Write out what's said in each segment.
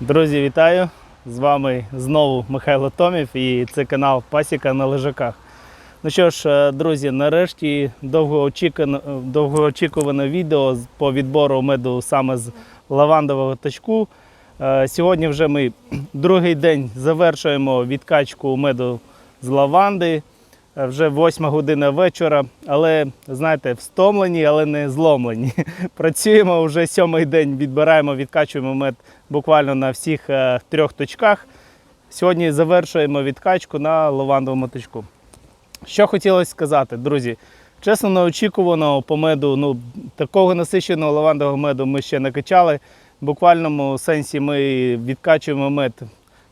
Друзі, вітаю! З вами знову Михайло Томів і це канал Пасіка на лежаках. Ну що ж, е, друзі, нарешті довгоочікуване, довгоочікуване відео по відбору меду саме з лавандового точку. Е, Сьогодні вже ми другий день завершуємо відкачку меду з лаванди. Е, Вже восьма година вечора, але знаєте, встомлені, але не зломлені. Працюємо вже сьомий день, відбираємо, відкачуємо мед буквально на всіх е, трьох точках. Сьогодні завершуємо відкачку на лавандовому точку. Що хотілося сказати, друзі. Чесно, неочікувано по меду, ну, такого насиченого лавандового меду ми ще не качали. В буквальному сенсі ми відкачуємо мед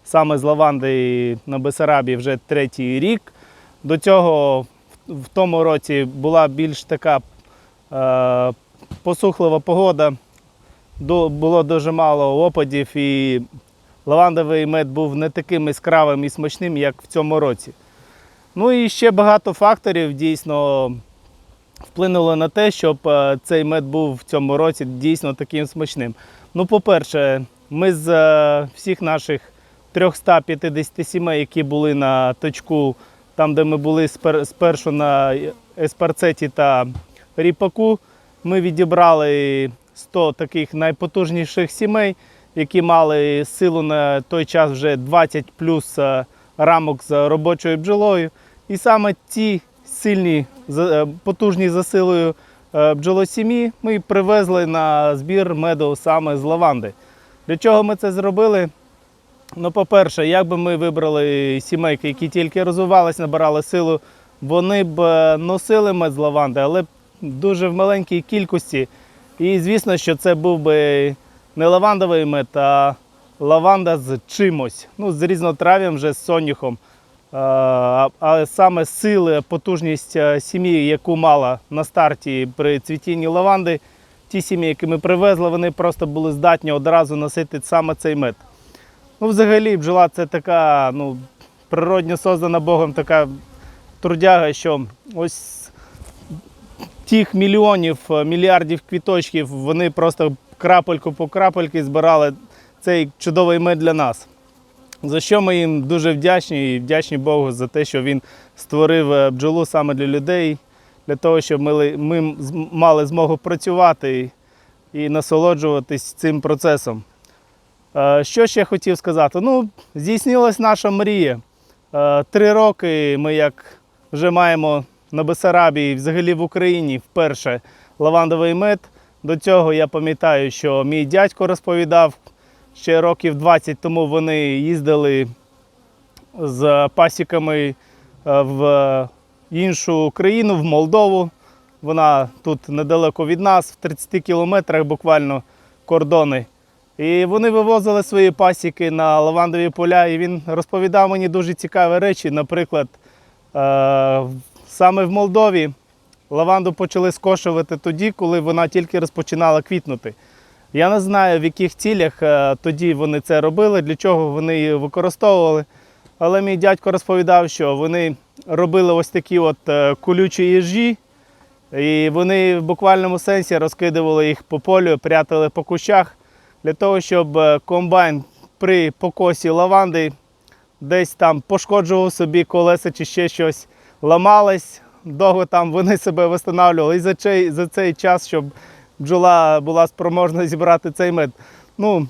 саме з лаванди на Бесарабі вже третій рік. До цього в- тому році була більш така е, посухлива погода, було дуже мало опадів, і лавандовий мед був не таким яскравим і смачним, як в цьому році. Ну і ще багато факторів дійсно вплинуло на те, щоб е, цей мед був в цьому році дійсно таким смачним. Ну, по-перше, ми з е, всіх наших 350 сімей, які були на точку, там, де ми були спер- спершу на еспарцеті та ріпаку, ми відібрали 100 таких найпотужніших сімей, які мали силу на той час вже 20 плюс е, рамок з робочою бджолою. І саме ці сильні, е, потужні за силою е, бджолосім'ї ми привезли на збір меду саме з лаванди. Для чого ми це зробили? Ну, по-перше, як би ми вибрали сімейки, які тільки розвивалися, набирали силу, вони б е, носили мед з лаванди, але дуже в маленькій кількості. І звісно, що це був би не лавандовий мед, а лаванда з чимось, ну, з різнотрав'ям вже з соняхом. А а саме сили, потужність е, сім'ї, яку мала на старті при цвітінні лаванди, ті сім'ї, які ми привезли, вони просто були здатні одразу носити саме цей мед. Ну, взагалі, бджола це така ну, природньо создана Богом така трудяга, що ось тих мільйонів, е, мільярдів квіточків, вони просто крапельку по крапельки збирали цей чудовий мед для нас. За що ми їм дуже вдячні і вдячні Богу за те, що він створив е, бджолу саме для людей, для того, щоб ми, ми мали змогу працювати і, і насолоджуватись цим процесом. Е, Що ще хотів сказати? Ну, здійснилась наша мрія. Е, Три роки ми як вже маємо на Бесарабії, взагалі в Україні вперше лавандовий мед. До цього я пам'ятаю, що мій дядько розповідав, ще років 20 тому вони їздили з пасіками е, в іншу країну, в Молдову. Вона тут недалеко від нас, в 30 кілометрах буквально кордони. І вони вивозили свої пасіки на лавандові поля, і він розповідав мені дуже цікаві речі. Наприклад, е, саме в Молдові лаванду почали скошувати тоді, коли вона тільки розпочинала квітнути. Я не знаю, в яких цілях е, тоді вони це робили, для чого вони її використовували. Але мій дядько розповідав, що вони робили ось такі от е, колючі їжі, і вони в буквальному сенсі розкидували їх по полю, прятали по кущах для того, щоб е, комбайн при покосі лаванди десь там пошкоджував собі колеса чи ще щось, ламались, довго там вони себе встановлювали. І за цей, за цей час, щоб бджола була спроможна зібрати цей мед. Ну,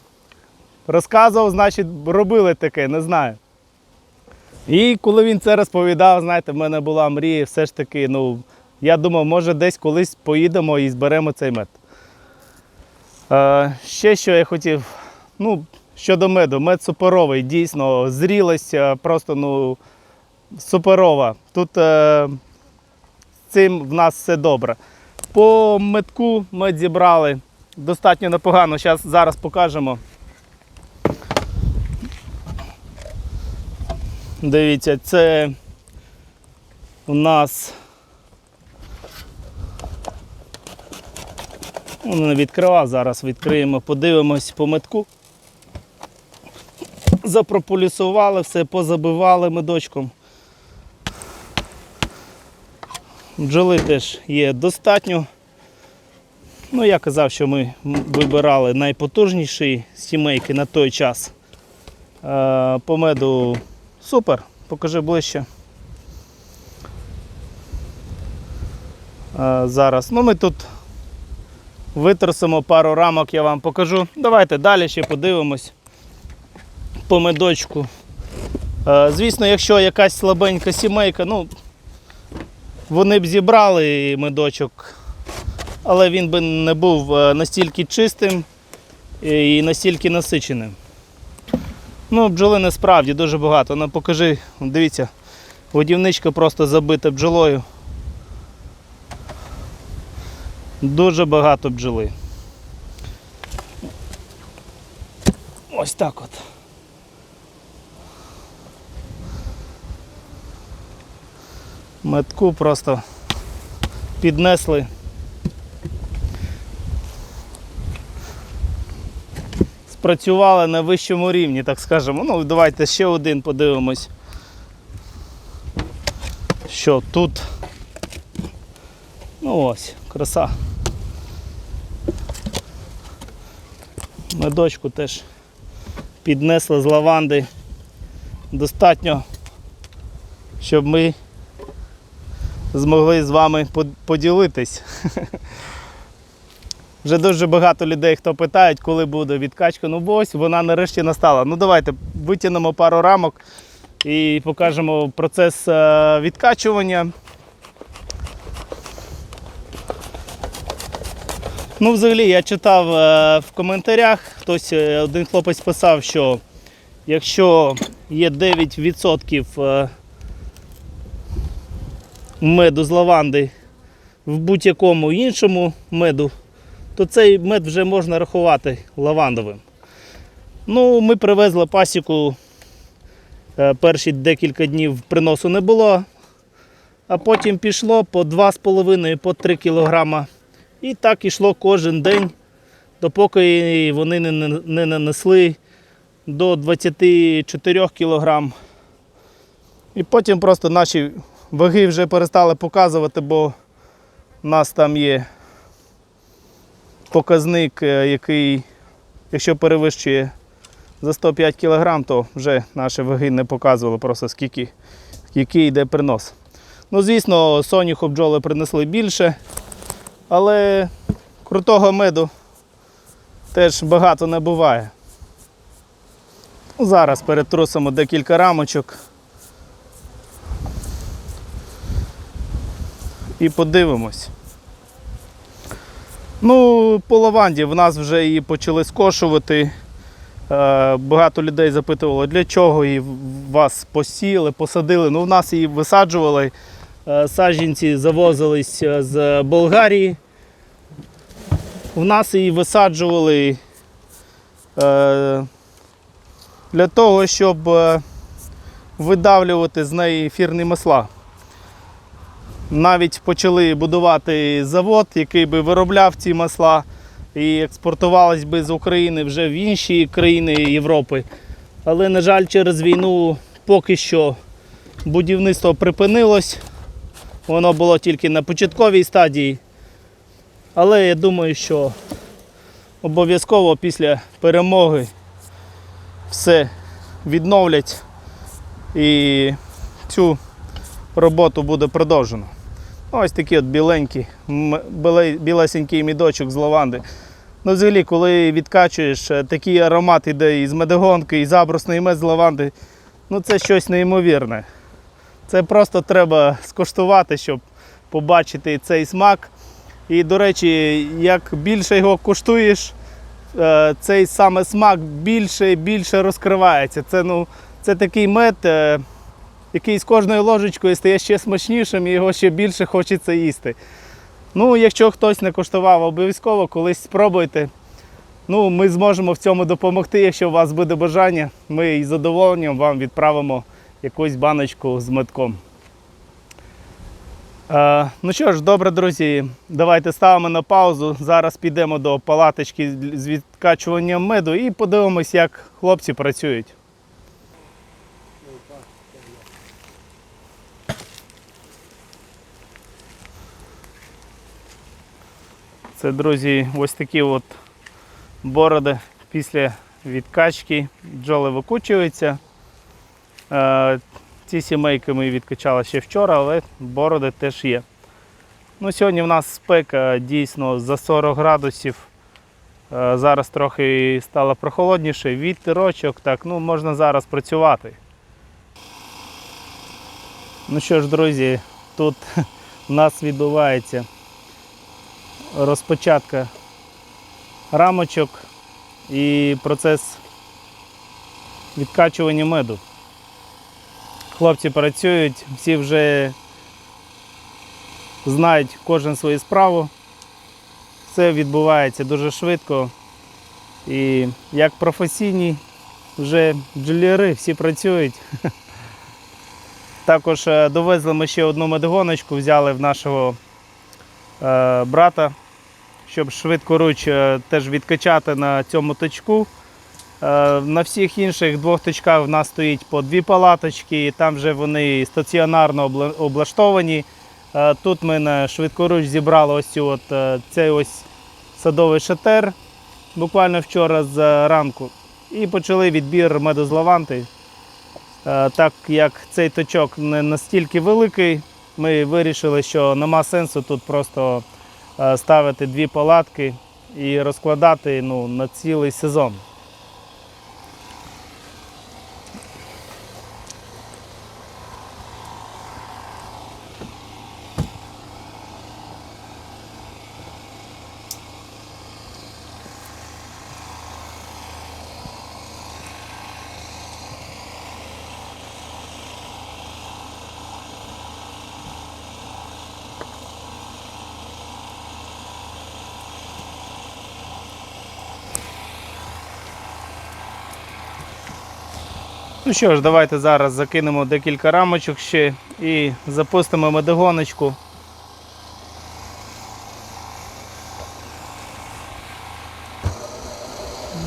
розказував, значить, робили таке, не знаю. І коли він це розповідав, знаєте, в мене була мрія, все ж таки, ну, я думав, може десь колись поїдемо і зберемо цей мед. Е, ще що я хотів, ну, щодо меду, мед суперовий, дійсно, зрілость е, просто ну, суперова. Тут е, цим в нас все добре. По метку мед зібрали достатньо непогано. Зараз, зараз покажемо. Дивіться, це у нас Ну, не відкривав, зараз відкриємо, подивимось по метку. Запрополісували все, позабивали медочком. Бджоли теж є достатньо. Ну, я казав, що ми вибирали найпотужніші сімейки на той час. Е, По меду супер, покажи ближче. Е, Зараз. Ну, ми тут витрусимо пару рамок, я вам покажу. Давайте далі ще подивимось по медочку. Е, Звісно, якщо якась слабенька сімейка, ну, вони б зібрали медочок, але він би не був е, настільки чистим і настільки насиченим. Ну, бджолини справді дуже багато. Ну, покажи, дивіться, годівничка просто забита бджолою. Дуже багато бджоли. Ось так от. Метку просто піднесли. Спрацювали на вищому рівні, так скажемо. Ну, давайте ще один подивимось. Що тут? Ну ось, краса. Медочку теж піднесли з лаванди. Достатньо, щоб ми змогли з вами поділитись. Вже дуже багато людей, хто питають, коли буде відкачка. Ну бо ось вона нарешті настала. Ну давайте витягнемо пару рамок і покажемо процес е, відкачування. Ну, взагалі, я читав е, в коментарях, хтось е, один хлопець писав, що якщо є 9% е, меду з лаванди в будь-якому іншому меду, то цей мед вже можна рахувати лавандовим. Ну, ми привезли пасіку. Перші декілька днів приносу не було, а потім пішло по 2,5 по 3 кілограма. І так ішло кожен день, допоки вони не, не- не нанесли до 24 кілограм. І потім просто наші ваги вже перестали показувати, бо в нас там є показник, е, який, якщо перевищує за 105 кг, то вже наші ваги не показували просто скільки, який йде принос. Ну, звісно, соняху бджоли принесли більше, але крутого меду теж багато не буває. Ну, Зараз перетрусимо декілька рамочок. І подивимось. Ну, по лаванді в нас вже її почали скошувати. Е, Багато людей запитувало, для чого її вас посіяли, посадили. Ну, в нас її висаджували. Е, Саджанці завозились е, з Болгарії. В нас її висаджували е, для того, щоб видавлювати з неї ефірні масла. Навіть почали будувати завод, який би виробляв ці масла і експортувались би з України вже в інші країни Європи. Але, на жаль, через війну поки що будівництво припинилось. Воно було тільки на початковій стадії. Але я думаю, що обов'язково після перемоги все відновлять і цю роботу буде продовжено. Ось такий от біленький, білесенький мідочок з лаванди. Ну, взагалі, коли відкачуєш, е, такий аромат іде із медогонки, і забрусний мед з лаванди, ну це щось неймовірне. Це просто треба скуштувати, щоб побачити цей смак. І, до речі, як більше його куштуєш, е, цей саме смак більше і більше розкривається. Це, ну, це такий мед, е, який з кожною ложечкою стає ще смачнішим і його ще більше хочеться їсти. Ну, якщо хтось не куштував, обов'язково колись спробуйте. Ну, ми зможемо в цьому допомогти, якщо у вас буде бажання. Ми із задоволенням вам відправимо якусь баночку з медком. Е, ну що ж, добре, друзі, давайте ставимо на паузу. Зараз підемо до палаточки з відкачуванням меду і подивимось, як хлопці працюють. Це, друзі, ось такі от бороди після відкачки. Бджоли викучуються. Е, Ці сімейки ми відкачали ще вчора, але бороди теж є. Ну, сьогодні в нас спека дійсно за 40 градусів. Е, Зараз трохи стало прохолодніше, вітерочок, так, ну можна зараз працювати. Ну що ж, друзі, тут у нас відбувається розпочатка рамочок і процес відкачування меду. Хлопці працюють, всі вже знають кожен свою справу. Все відбувається дуже швидко. І як професійні вже бджоляри, всі працюють. Також е, довезли ми ще одну медогоночку, взяли в нашого е, брата, щоб швидкоруч е, теж відкачати на цьому точку. Е, на всіх інших двох точках в нас стоїть по дві палаточки, і там вже вони стаціонарно облаштовані. Е, тут ми на швидкоруч зібрали ось цю от, е, цей ось садовий шатер буквально вчора з ранку. І почали відбір меду з лаванти. Е, Так як цей точок не настільки великий, ми вирішили, що нема сенсу тут просто ставити дві палатки і розкладати ну, на цілий сезон. Ну що ж, давайте зараз закинемо декілька рамочок ще і запустимо медогоночку.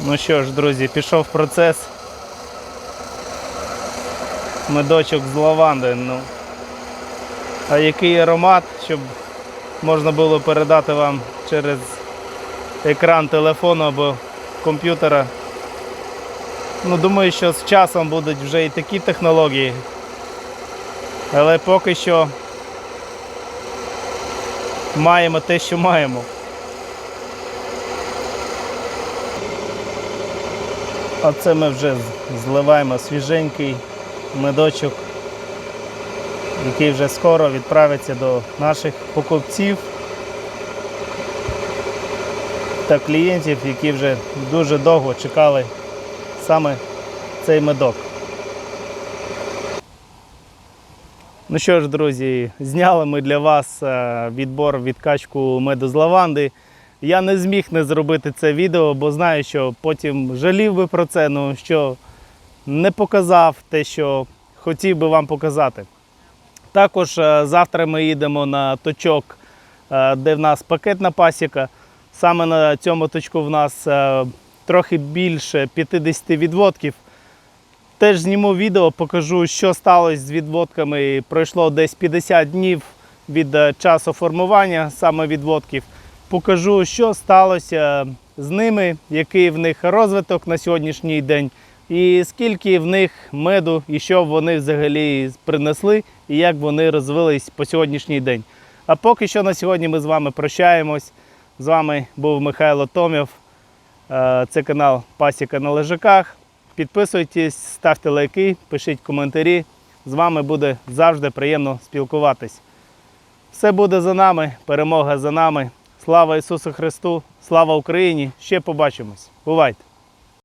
Ну що ж, друзі, пішов процес. Медочок з лаванди. Ну. А який аромат, щоб можна було передати вам через екран телефону або комп'ютера. Ну, думаю, що з часом будуть вже і такі технології. Але поки що маємо те, що маємо. А це ми вже зливаємо свіженький медочок, який вже скоро відправиться до наших покупців та клієнтів, які вже дуже довго чекали саме цей медок. Ну що ж, друзі, зняли ми для вас е, відбор відкачку меду з лаванди. Я не зміг не зробити це відео, бо знаю, що потім жалів би про це, ну що не показав те, що хотів би вам показати. Також е, завтра ми їдемо на точок, е, де в нас пакетна пасіка. Саме на цьому точку в нас трохи більше 50 відводків. Теж зніму відео, покажу, що сталося з відводками. Пройшло десь 50 днів від е, часу формування саме відводків. Покажу, що сталося з ними, який в них розвиток на сьогоднішній день, і скільки в них меду, і що вони взагалі принесли, і як вони розвились по сьогоднішній день. А поки що на сьогодні ми з вами прощаємось. З вами був Михайло Томів. Е, Це канал Пасіка на лежаках. Підписуйтесь, ставте лайки, пишіть коментарі. З вами буде завжди приємно спілкуватись. Все буде за нами, перемога за нами. Слава Ісусу Христу, слава Україні! Ще побачимось. Бувайте!